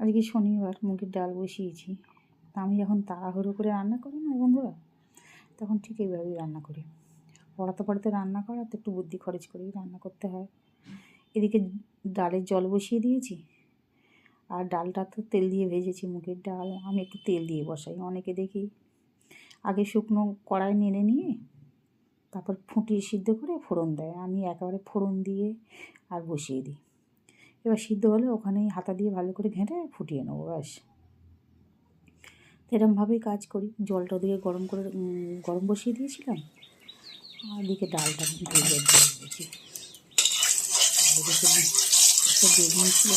আজকে শনিবার মুগের ডাল বসিয়েছি। তা আমি যখন তাড়াহুড়ো করে রান্না করি না বন্ধুরা, তখন ঠিক এইভাবেই রান্না করি। পড়াতে পড়াতে রান্না করা তো একটু বুদ্ধি খরচ করেই রান্না করতে হয়। এদিকে ডালের জল বসিয়ে দিয়েছি, আর ডালটা তো তেল দিয়ে ভেজেছি মুগের ডাল। আমি একটু তেল দিয়ে বসাই, অনেকে দেখি আগে শুকনো কড়াই নেড়ে নিয়ে তারপর ফুটিয়ে সিদ্ধ করে ফোড়ন দেয়। আমি একেবারে ফোড়ন দিয়ে আর বসিয়ে দিই। এবার সিদ্ধ হলে ওখানেই হাতা দিয়ে ভালো করে ঘেঁটে ফুটিয়ে নেব, ব্যাস। এরমভাবেই কাজ করি। জলটা দিয়ে গরম করে গরম বসিয়ে দিয়েছিলাম। আর দিকে ডালটা দিয়েছি বেগুন ছিল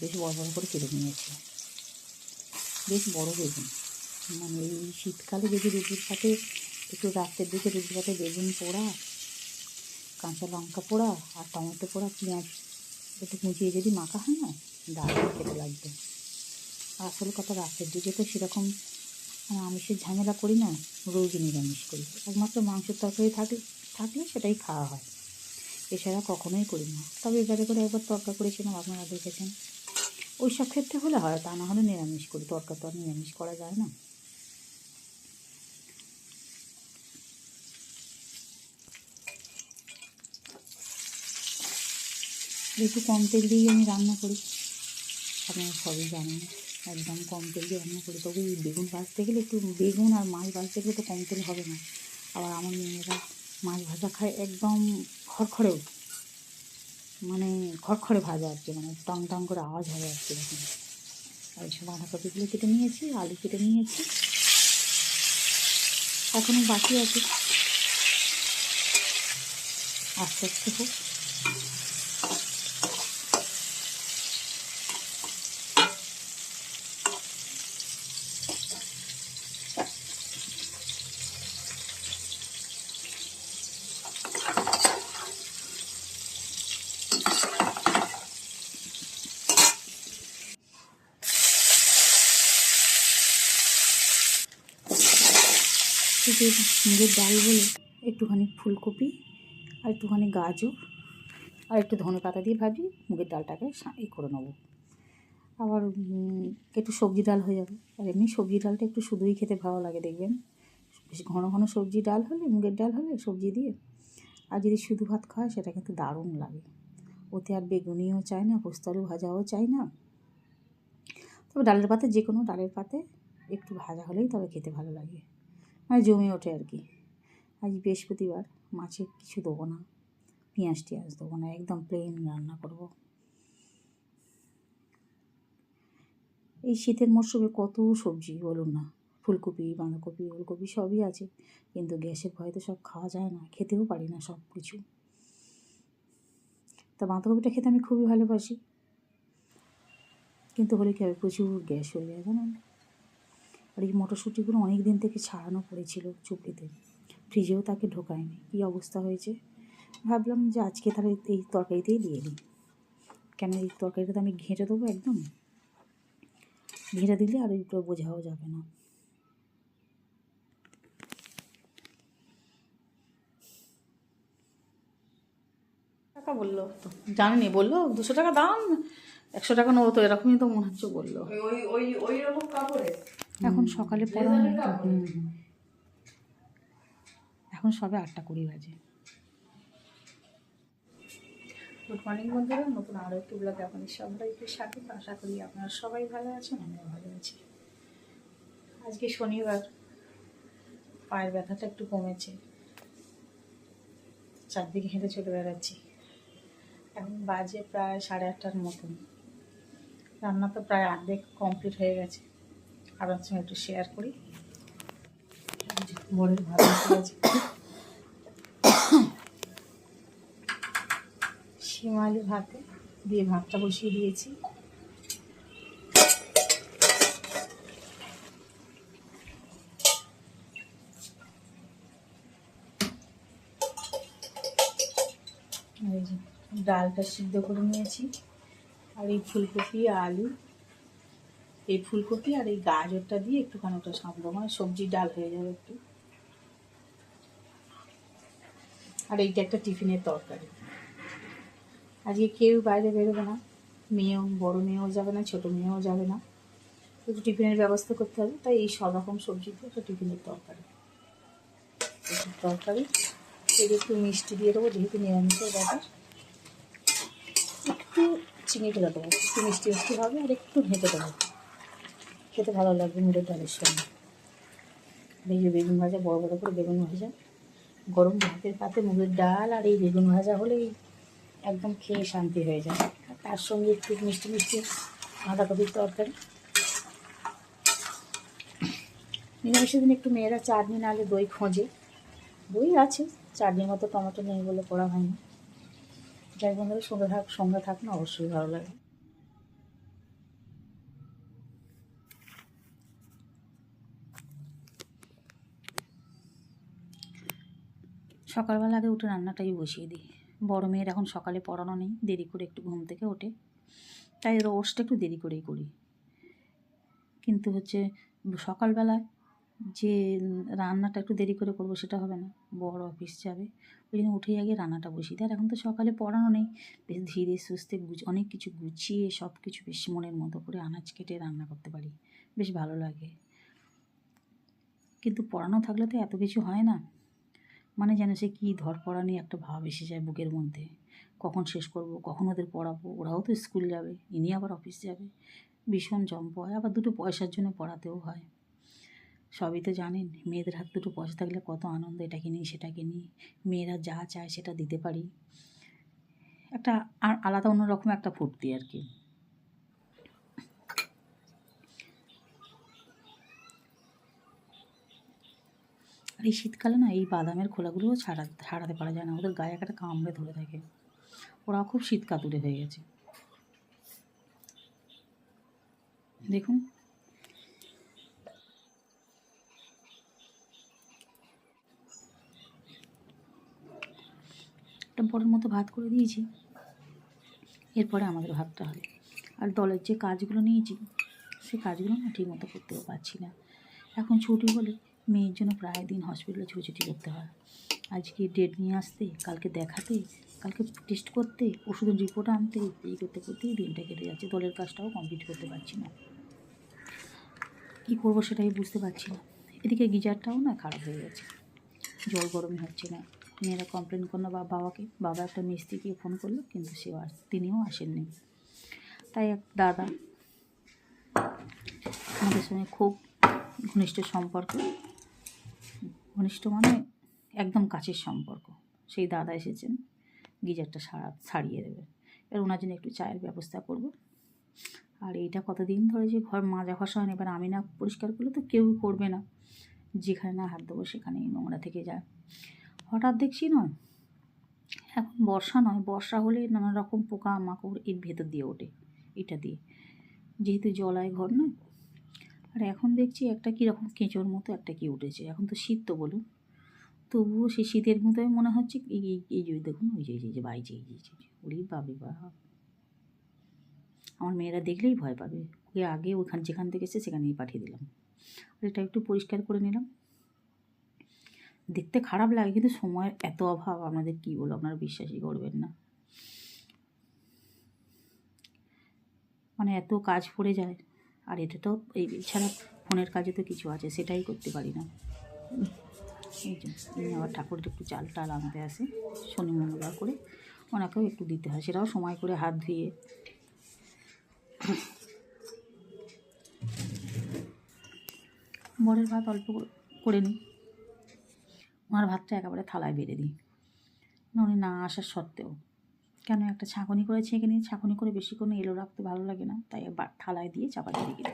বেশ বড় বড় করে কেটে নিয়েছি। বেশ বড় বেগুন। মানে এই শীতকালে যদি রুটির সাথে একটু রাত্রের দিকে রুটির সাথে বেগুন পোড়া কাঁচা লঙ্কা পোড়া আর টমেটো পোড়া পেঁয়াজ একটু কুচিয়ে যদি মাখা হয় না, দারুণ খেতে লাগবে। আসল কথা রাতের দিকে তো সেরকম আমিষের ঝামেলা করি না রোজ নিরামিষ করি। একমাত্র মাংসের তরকারি থাকলে থাকলে সেটাই খাওয়া হয়। এছাড়া কখনোই করি না। তবে এবারে করে একবার তরকা করেছিলাম, আপনারা দেখেছেন। ওই সব ক্ষেত্রে হলে হয়, তা না হলে নিরামিষ করি। তরকা তো আর নিরামিষ করা যায় না। একটু কম তেল দিয়েই আমি রান্না করি। আপনারা সবই জানেন, একদম কম তেল দিয়ে রান্না করি। তবে এই বেগুন ভাজতে গেলে একটু বেগুন আর মাছ ভাজতে গেলে তো কম তেল হবে না। আবার আমার মেয়েরা মাছ ভাজা খায় একদম খড়খড়েও মানে খড়খড়ে ভাজা আর কি মানে টং টং করে আওয়াজ হবে আর কি এরকম। আর সব বাঁধাকপিগুলো কেটে নিয়েছি, আলু কেটে নিয়েছি। এখনও বাকি আছে। আস্তে আস্তে হোক। থেকে মুগের ডাল বলে, একটুখানি ফুলকপি আর একটুখানি গাজর আর একটু ধনে পাতা দিয়ে ভাজি, মুগের ডালটাকে ই করে নেব। আবার একটু সবজি ডাল হয়ে যাবে। আর এমনি সবজি ডালটা একটু শুধুই খেতে ভালো লাগে, দেখবেন। বেশি ঘন ঘন সবজি ডাল হলে, মুগের ডাল হলে সবজি দিয়ে। আর যদি শুধু ভাত খাওয়া সেটা কিন্তু দারুণ লাগে। ওতে আর বেগুনিও চাই না, পোস্ত আলু ভাজাও চাই না। তবে ডালের পাতে যে কোনো, ডালের পাতে একটু ভাজা হলেই তবে খেতে ভালো লাগে। মানে জমে ওঠে আর কি। আজ বৃহস্পতিবার মাছে কিছু দেবো না, পেঁয়াজ টিয়াজ দেবো না, একদম প্লেন রান্না করব। এই শীতের মরশুমে কত সবজি বলুন না, ফুলকপি, বাঁধাকপি, ওলকপি সবই আছে, কিন্তু গ্যাসের ভয়ে তো সব খাওয়া যায় না, খেতেও পারি না সব কিছু। তা বাঁধাকপিটা খেতে আমি খুবই ভালোবাসি, কিন্তু হলে কী হবে, প্রচুর গ্যাস হয়ে যায় জানেন? আর এই মটরশুঁটিগুলো অনেক দিন থেকে ছাড়ানো পড়েছিল চুপড়িতে। ফ্রিজেও তাকে ঢোকায়নি। কী অবস্থা হয়েছে? ভাবলাম যে আজকে তাহলে এই তরকারিতেই দিয়ে দিই। কেন এই তরকারিটা তো আমি ঘেঁটে দেবো একদম? ঘেঁটে দিলে আর একটু বোঝাও যাবে না। টাকা বলল তো। জানেনি বলল দুশো টাকা দাম? একশো টাকা নেব তো এরকমই তো মনে হচ্ছে বলল। ওই ওই ওই রকম কাপড়ে? এখন সকালে হুম হুম। এখন সবে আটটা কুড়ি বাজে। গুড মর্নিং বন্ধুরা নতুন আরও একটি ব্লগে আপনাদের সবাইকে স্বাগত। আশা করি আপনারা সবাই ভালো আছেন আমিও ভালো আছি। আজকে শনিবার পায়ের ব্যথাটা একটু কমেছে। চারদিকে হেঁটে চলে বেড়াচ্ছি। এখন বাজে প্রায় সাড়ে আটটার মতন। রান্না তো প্রায় অর্ধেক কমপ্লিট হয়ে গেছে। আপনার সঙ্গে একটু শেয়ার করি। ভোরের ভাত গেছে শিমালি ভাতে দিয়ে ভাতটা বসিয়ে দিয়েছি। ডালটা সিদ্ধ করে নিয়েছি। আর এই ফুলকপি, আলু এই ফুলকপি আর এই গাজরটা দিয়ে একটুখানি ওটা সামলো মানে সবজি ডাল হয়ে যাবে একটু। আর এইটা একটা টিফিনের তরকারি। আজকে কেউ বাইরে বেরোবে না। মেয়েও, বড় মেয়েও যাবে না, ছোটো মেয়েও যাবে না। একটু টিফিনের ব্যবস্থা করতে হবে, তাই এই সব রকম সবজি দিয়ে একটা টিফিনের তরকারি। তরকারি, এর একটু মিষ্টি দিয়ে দেবো, যেহেতু নিরামিষের ব্যাপার। একটু চিনি ফেলে দেবো, একটু মিষ্টি মিষ্টি হবে আর একটু ঢেকে দেবো। খেতে ভালো লাগবে, মুড়ের ডালের সঙ্গে ভেজে বেগুন ভাজা, বড় বড় করে বেগুন ভাজা, গরম ভাতের পাতে মুগের ডাল আর এই বেগুন ভাজা হলেই একদম খেয়ে শান্তি হয়ে যায়। আর তার সঙ্গে একটু মিষ্টি মিষ্টি বাঁধাকপির তরকারি। নিরামিষের দিন একটু মেয়েরা চাটনি নাহলে দই খোঁজে। দই আছে, চাটনির মতো টমেটো নেই বলে করা হয়নি। যাই বন্ধুরা, সঙ্গে থাক সঙ্গে থাক না, অবশ্যই ভালো লাগে সকালবেলা আগে উঠে রান্নাটাই বসিয়ে দিই। বড় মেয়ের এখন সকালে পড়ানো নেই, দেরি করে একটু ঘুম থেকে ওঠে। তাই রোস্টটা একটু দেরি করেই করি। কিন্তু হচ্ছে সকালবেলায় যে রান্নাটা একটু দেরি করে করব সেটা হবে না, বড় অফিস যাবে। ওই জন্য উঠেই আগে রান্নাটা বসিয়ে দিই। আর এখন তো সকালে পড়ানো নেই, বেশ ধীরে সুস্থে গুছ, অনেক কিছু গুছিয়ে সব কিছু বেশ মনের মতো করে আনাজ কেটে রান্না করতে পারি। বেশ ভালো লাগে। কিন্তু পড়ানো থাকলে তো এত কিছু হয় না। মানে যেন সে কী ধরপড়া নিয়ে একটা ভাব এসে যায় বুকের মধ্যে। কখন শেষ করব? কখন ওদের পড়াবো? ওরাও তো স্কুল যাবে, ইনি আবার অফিস যাবে। ভীষণ জম্প হয় আবার দুটো পয়সার জন্য পড়াতেও হয়। সবই তো জানেন, মেয়েদের হাতে দুটো পয়সা থাকলে কত আনন্দ, এটাকে কিনি সেটাকে কিনি মেয়েরা যা চায় সেটা দিতে পারি। একটা আলাদা অন্যরকম একটা ফুর্তি আর কি। আর এই শীতকালে না এই বাদামের খোলাগুলোও ছাড়া ছাড়াতে পারা যায় না। ওদের গায়ে একটা কামড়ে ধরে থাকে। ওরা খুব শীত কাতুরে হয়ে গেছে। দেখুন। একটা বড়ের মতো ভাত করে দিয়েছি। এরপরে আমাদের ভাতটা হবে। আর দলের যে কাজগুলো নিয়েছি, সে কাজগুলো না ঠিক মতো করতেও পারছি না। এখন ছুটি বলে মেয়ের জন্য প্রায় দিন হসপিটালে ছুটি করতে হয়। আজকে ডেট নিয়ে আসতে, কালকে দেখাতে, কালকে টেস্ট করতে, ওষুধের রিপোর্ট আনতে, এই করতে করতেই দিনটা কেটে যাচ্ছে। দলের কাজটাও কমপ্লিট করতে পারছি না। কী করব সেটাই বুঝতে পারছি না। এদিকে গিজারটাও না খারাপ হয়ে গেছে। জল গরমই হচ্ছে না। মেয়েরা কমপ্লেন করল বা বাবাকে। বাবা একটা মিস্ত্রিকে ফোন করল, কিন্তু সে আর তিনিও আসেননি। তাই এক দাদা আমাদের সঙ্গে খুব ঘনিষ্ঠ সম্পর্ক। ঘনিষ্ঠ মানে একদম কাছের সম্পর্ক। সেই দাদা এসেছেন, গিজারটা সারা, সারিয়ে দেবে এবার ওনার জন্য একটু চায়ের ব্যবস্থা করব। আর এইটা কতদিন ধরে যে ঘর মাজা ঘষা হয় এবার আমি না পরিষ্কার করলে তো কেউই করবে না। যেখানে না হাত দেবো সেখানেই নোংরা থেকে যায়। হঠাৎ দেখছি নয় এখন বর্ষা নয়, বর্ষা হলে নানা রকম পোকা মাকড় এর ভেতর দিয়ে ওঠে, এটা দিয়ে। যেহেতু জলায় ঘর না আর এখন দেখছি একটা কীরকম কেঁচোর মতো একটা কি উঠেছে। এখন তো শীত তো বলুন। তবুও সেই শীতের মতোই মনে হচ্ছে এই, এই- যে দেখুন, ওই যে যে, এই যে যে ওরে বাবে বা আমার মেয়েরা দেখলেই ভয় পাবে। ওকে আগে ওখান, যেখান থেকে এসে সেখানেই পাঠিয়ে দিলাম। আর এটা একটু পরিষ্কার করে নিলাম। দেখতে খারাপ লাগে, কিন্তু সময়ের এত অভাব, আপনাদের কী বলো আপনারা বিশ্বাসই করবেন না। মানে এত কাজ পড়ে যায়। আর এটা তো এই এছাড়া ফোনের কাজে তো কিছু আছে, সেটাই করতে পারি না। এই জন্য আবার ঠাকুরের একটু চাল টাল আনতে আসে, শনি মঙ্গলবার করে ওনাকেও একটু দিতে হয়, সেটাও সময় করে হাত ধুয়ে। বরের ভাত অল্প করে- নিই। ওনার ভাতটা একেবারে থালায় বেড়ে দিই। উনি না আসার সত্ত্বেও কেন একটা ছাঁকনি করে ছেঁকে নিই ছাঁকনি করে বেশিক্ষণ এলো রাখতে ভালো লাগে না। তাই বা- থালায় দিয়ে চাপা দিয়ে দিই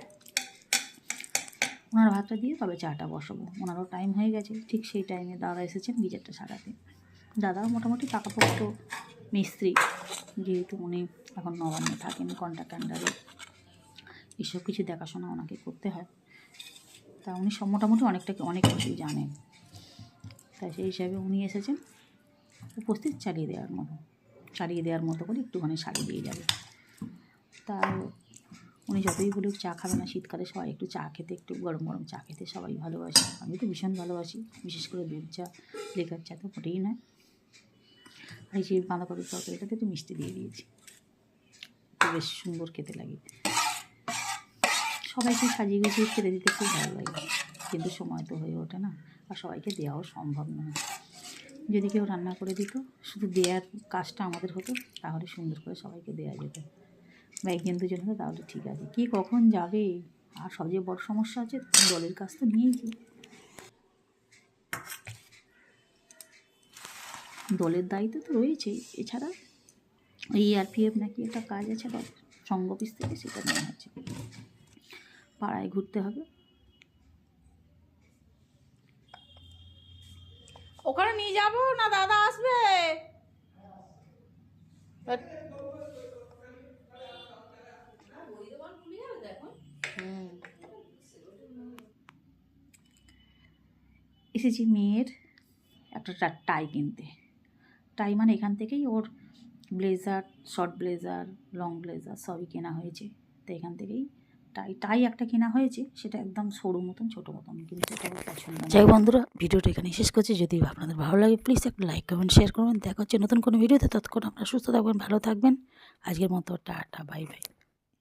ওনার ভাতটা দিয়ে তবে চাটা বসাবো। ওনারও টাইম হয়ে গেছে। ঠিক সেই টাইমে দাদা এসেছেন গিজারটা সারাতে দাদাও মোটামুটি পাকাপোক্ত মিস্ত্রি। যেহেতু উনি এখন নবান্নে থাকেন কন্ট্রাক্ট আন্ডারে এসব কিছু দেখাশোনা ওনাকে করতে হয়। তা উনি সব মোটামুটি অনেকটা অনেক কিছুই জানেন। তাই সেই হিসাবে উনি এসেছেন উপস্থিত চালিয়ে দেওয়ার মতো। চালিয়ে দেওয়ার মতো করে একটুখানি শাড়ি দিয়ে যাবে। তা উনি যতই বলুক চা খাবে না, শীতকালে সবাই একটু চা খেতে, একটু গরম গরম চা খেতে সবাই ভালোবাসে। আমি তো ভীষণ ভালোবাসি, বিশেষ করে দুধ চা লেখার চা তো মোটেই নয়। আর এই যে বাঁধাকপির তরকারিটাতে একটু মিষ্টি দিয়ে দিয়েছি। বেশ সুন্দর খেতে লাগে। সবাইকে সাজিয়ে গুছিয়ে খেতে দিতে খুব ভালো লাগে। কিন্তু সময় তো হয়ে ওঠে না, আর সবাইকে দেওয়াও সম্ভব নয়। যদি কেউ রান্না করে দিত, শুধু দেওয়ার কাজটা আমাদের হতো, তাহলে সুন্দর করে সবাইকে দেওয়া যেত। বা একজন দুজন হতো, তাহলে ঠিক আছে। কি কখন যাবে, আর সবচেয়ে বড় সমস্যা আছে দলের কাজ তো নিয়েছি দলের দায়িত্ব তো রয়েছেই। এছাড়া এই আরপিএফ নাকি একটা কাজ আছে, বা সঙ্গ অফিস থেকে সেটা নেওয়া হচ্ছে। পাড়ায় ঘুরতে হবে ওখানে নিয়ে যাব না দাদা আসবে? এসেছি মেয়ের একটা টাই কিনতে। টাই মানে এখান থেকেই ওর blazer, short blazer, long blazer সবই কেনা হয়েছে। তো এখান থেকেই টাই টাই একটা কেনা হয়েছে, সেটা একদম সরু মতন, ছোটো মতন, কিন্তু যাই বন্ধুরা, ভিডিওটা এখানে শেষ করছি। যদি আপনাদের ভালো লাগে প্লিজ একটা লাইক করবেন শেয়ার করবেন। দেখা হচ্ছে নতুন কোনো ভিডিওতে। ততক্ষণ আপনারা সুস্থ থাকবেন, ভালো থাকবেন। আজকের মতো, টাটা বাই বাই